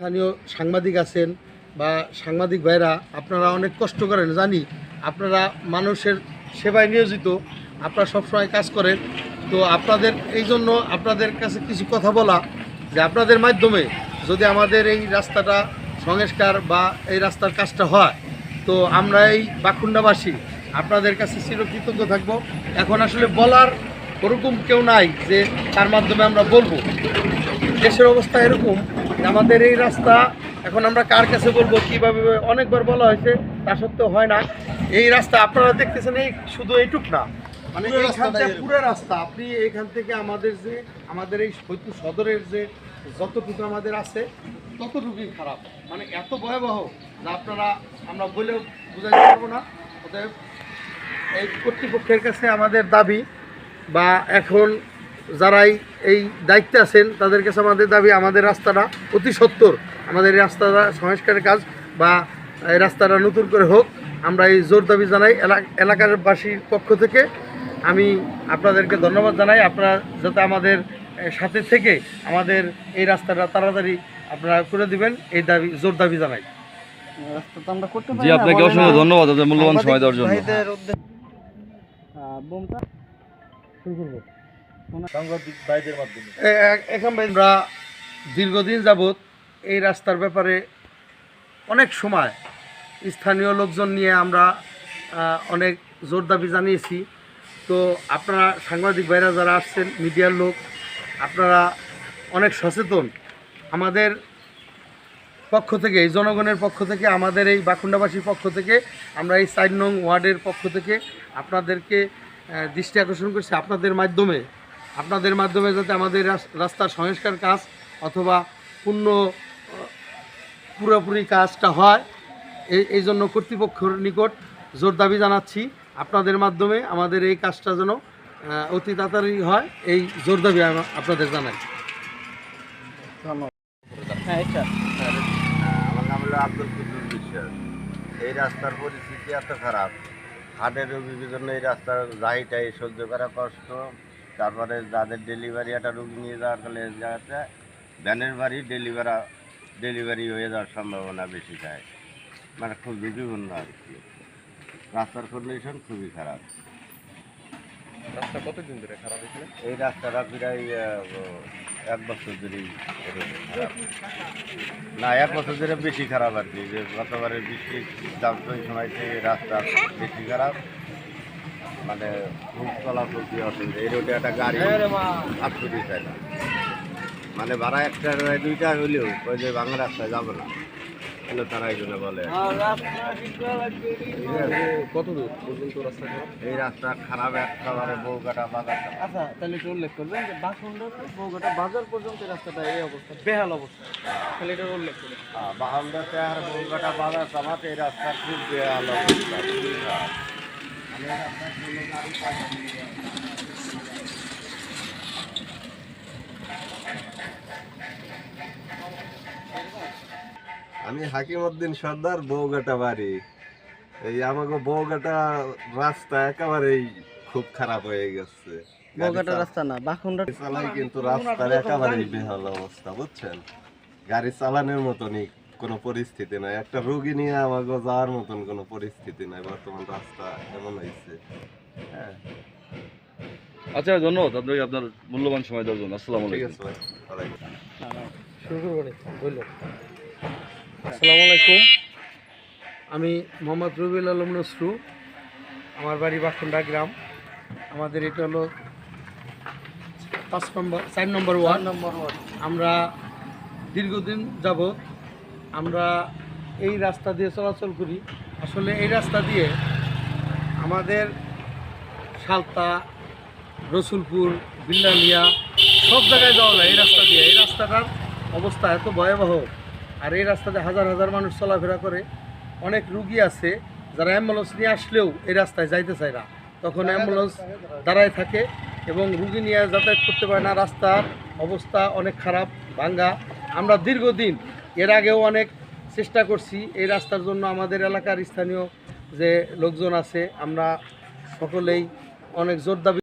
স্থানীয় সাংবাদিক আছেন বা সাংবাদিক ভাইরা, আপনারা অনেক কষ্ট করেন, জানি। আপনারা মানুষের সেবায় নিয়োজিত, আপনারা সবসময় কাজ করেন। তো আপনাদের, এই জন্য আপনাদের কাছে কিছু কথা বলা, যে আপনাদের মাধ্যমে যদি আমাদের এই রাস্তাটা সংস্কার বা এই রাস্তার কাজটা হয়, তো আমরা এই বাখুন্ডাবাসী, আপনাদের কাছে চিরকৃতজ্ঞ থাকব। এখন আসলে বলার ওরকম কেউ নাই যে তার মাধ্যমে আমরা বলব। দেশের অবস্থা এরকম আমাদের এই রাস্তা এখন আমরা কার কাছে বলব কীভাবে অনেকবার বলা হয়েছে তা সত্ত্বেও হয় না। এই রাস্তা আপনারা দেখতেছেন এই শুধু এইটুক না। মানে থেকে পুরো রাস্তা। আপনি এখান থেকে আমাদের যে আমাদের এই সৈতুর সদরের যে যতটুকু আমাদের আছে ততটুকুই খারাপ। মানে এত ভয়াবহ যে আপনারা আমরা বলেও বোঝাতে পারব না। অতএব এই কর্তৃপক্ষের কাছে আমাদের দাবি বা এখন যারাই এই দায়িত্বে আছেন তাদের কাছে আমাদের দাবি আমাদের রাস্তাটা অতি সত্তর। আমাদের এই রাস্তাটা সংস্কারের কাজ বা এই রাস্তাটা নতুন করে হোক আমরা এই জোর দাবি জানাই। এলা- এলাকার বাসীর পক্ষ থেকে আমি আপনাদেরকে ধন্যবাদ জানাই। আপনারা যাতে আমাদের সাথে থেকে আমাদের এই রাস্তাটা তাড়াতাড়ি আপনারা করে দিবেন এই দাবি জোর দাবি জানাই। জি আপনাকে অসংখ্য ধন্যবাদ মূল্যবান সময় দেওয়ার জন্য। আমরা দীর্ঘদিন যাবৎ এই রাস্তার ব্যাপারে অনেক সময় স্থানীয় লোকজন নিয়ে আমরা অনেক জোর দাবি জানিয়েছি। তো আপনারা সাংবাদিক ভাইরা যারা আসছেন, মিডিয়ার লোক, আপনারা অনেক সচেতন। আমাদের পক্ষ থেকে, এই জনগণের পক্ষ থেকে, আমাদের এই বাকুন্ডাবাসীর পক্ষ থেকে, আমরা এই চার নং ওয়ার্ডের পক্ষ থেকে আপনাদেরকে দৃষ্টি আকর্ষণ করছি। আপনাদের মাধ্যমে আপনাদের মাধ্যমে যাতে আমাদের রাস- রাস্তার সংস্কার কাজ অথবা পূর্ণ পুরোপুরি কাজটা হয় এই এই জন্য কর্তৃপক্ষের নিকট জোর দাবি জানাচ্ছি। আপনাদের মাধ্যমে আমাদের এই কাজটা যেন অতি তাড়াতাড়ি হয় এই জোর দাবি আপনাদের জানাই। ধন্যবাদ হ্যাঁ আমার নাম হলো আব্দুল কুদ্দুস বিশ্বাস। এই রাস্তার পরিস্থিতি এত খারাপ। হাটের রোগীর জন্য এই রাস্তার যাইটাই সহ্য করা কষ্ট। তারপরে যাদের ডেলিভারি একটা রুগী নিয়ে যাওয়ার ফলে জায়গাতে ভ্যানের বাড়ি ডেলিভারা ডেলিভারি হয়ে যাওয়ার সম্ভাবনা বেশি থাকে। মানে খুব ঝুঁকিপূর্ণ আর কি। রাস্তার কন্ডিশন খুবই খারাপ। রাস্তা কতদিন ধরে খারাপ এখানে? এই রাস্তাটা প্রায় এক বছর ধরেই না এক বছর ধরে বেশি খারাপ আর কি। যে গতবারে বৃষ্টি চাপত ওই সময় থেকে রাস্তা বেশি খারাপ। মানে খুব চলাচল দিয়ে অসুবিধা। এই রোডে একটা গাড়ি আসতে চায় না। মানে ভাড়া একটা দুইটা হইলেও ওই যে বাংলা রাস্তায় যাব না। তারা এই জন্য বলে। আছে? কত দূর পর্যন্ত রাস্তা খারাপ? এই রাস্তা খারাপ একেবারে বউকাটা বাজারটা আচ্ছা তাহলে একটু উল্লেখ করবেন যে বাসুন্ডা বৌঘাটা বাজার পর্যন্ত রাস্তাটা এই অবস্থা বেহাল অবস্থা। তাহলে এটা উল্লেখ করবেন বাহামদাতে আর বউকাটা বাজার সামাতে এই রাস্তা খুব বেহাল অবস্থা আমি হাকিম উদ্দিন সর্দার বউগাটা বাড়ি। এই আমাকে বউগাটা রাস্তা একেবারেই খুব খারাপ হয়ে গেছে। বৌঘাটা রাস্তা না বাসুন্ডা গাড়ি চালাই কিন্তু রাস্তার একেবারেই বেহাল অবস্থা বুঝছেন? গাড়ি চালানোর মতনই কোনো পরিস্থিতি নাই। একটা রোগী নিয়ে আমাকে যাওয়ার মতন কোনো পরিস্থিতি নাই। বর্তমান রাস্তা এমন হয়েছে হ্যাঁ। আচ্ছা ধন্যবাদ। আপনাকে আপনার মূল্যবান সময় দেওয়ার জন্য। আসসালামু ঠিক আলাইকুম। আছে ভাই। শুরু করব আসসালামু আলাইকুম। আমি মোহাম্মদ রবিউল আলম নসরু। আমার বাড়ি বাখুন্ডা গ্রাম। আমাদের এটা হলো পাঁচ নম্বর চার নম্বর ওয়ার্ড। নম্বর ওয়ার্ড। আমরা দীর্ঘদিন যাবৎ আমরা এই রাস্তা দিয়ে চলাচল করি। আসলে এই রাস্তা দিয়ে আমাদের সালতা, রসুলপুর, বিল্লালিয়া, সব জায়গায় যাওয়া যায় এই রাস্তা দিয়ে। এই রাস্তাটার অবস্থা এত ভয়াবহ। আর এই রাস্তাতে হাজার হাজার মানুষ চলাফেরা করে। অনেক রুগী আছে যারা অ্যাম্বুলেন্স নিয়ে আসলেও এই রাস্তায় যাইতে চায় না। তখন অ্যাম্বুলেন্স দাঁড়ায় থাকে এবং রুগী নিয়ে যাতায়াত করতে পারে না। রাস্তার অবস্থা অনেক খারাপ, ভাঙ্গা। আমরা দীর্ঘদিন এর আগেও অনেক চেষ্টা করছি এই রাস্তার জন্য আমাদের এলাকার স্থানীয় যে লোকজন আছে, আমরা সকলেই অনেক জোর দাবি